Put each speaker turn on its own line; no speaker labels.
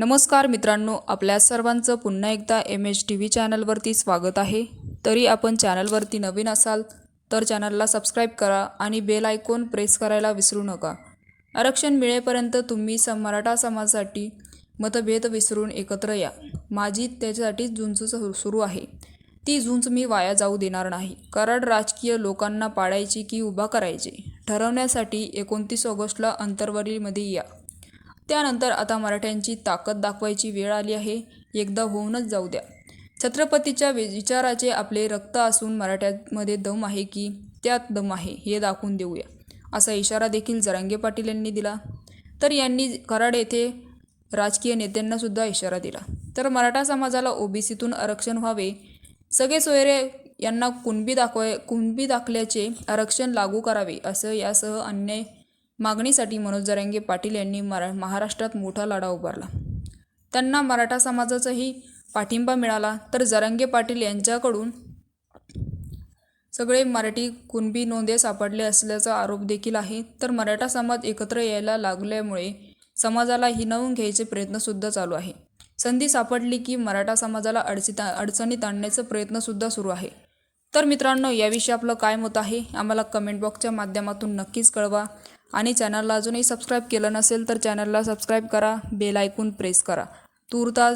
नमस्कार मित्रांनो आपल्या सर्वांचं पुन्हा एकदा एम एच टी व्ही चॅनलवरती स्वागत आहे. तरी आपण चॅनलवरती नवीन असाल तर चॅनलला सबस्क्राईब करा आणि बेल आयकॉन प्रेस करायला विसरू नका. आरक्षण मिळेपर्यंत तुम्ही सम मराठा समाजासाठी मतभेद विसरून एकत्र या. माझी त्याच्यासाठी झुंज सु- सुरू आहे. ती झुंज मी वाया जाऊ देणार नाही. कराड राजकीय लोकांना पाडायची की उभा करायचे? ठरवण्यासाठी एकोणतीस ऑगस्टला अंतरवलीमध्ये या. त्यानंतर आता मराठ्यांची ताकद दाखवायची वेळ आली आहे. एकदा होऊनच जाऊ द्या. छत्रपतीच्या विचाराचे आपले रक्त असून मराठ्यांमध्ये दम आहे की त्यात दम आहे हे दाखवून देऊया. असा इशारा देखील जरांगे पाटील यांनी दिला. तर यांनी कराड येथे राजकीय नेत्यांनासुद्धा इशारा दिला. तर मराठा समाजाला ओबीसीतून आरक्षण व्हावे सगळे सोयरे यांना कुणबी दाखवाय कुणबी दाखल्याचे आरक्षण लागू करावे असं यासह अन्य मागणीसाठी मनोज जरांगे पाटील यांनी मरा महाराष्ट्रात मोठा लढा उभारला. त्यांना मराठा समाजाचाही पाठिंबा मिळाला तर जरांगे पाटील यांच्याकडून सगळे मराठी कुणबी नोंदे सापडले असल्याचा आरोप देखील आहे. तर मराठा समाज एकत्र यायला लागल्यामुळे समाजाला हिनवून घ्यायचे प्रयत्नसुद्धा चालू आहे. संधी सापडली की मराठा समाजाला अडचीत अडचणीत आणण्याचा प्रयत्नसुद्धा सुरू आहे. तर मित्रांनो याविषयी आपलं काय मत आहे? आम्हाला कमेंट बॉक्सच्या माध्यमातून नक्कीच कळवा. आणि चॅनलला अजूनही सबस्क्राईब केलं नसेल तर चॅनलला सबस्क्राईब करा बेल ऐकून प्रेस करा. तूर्तास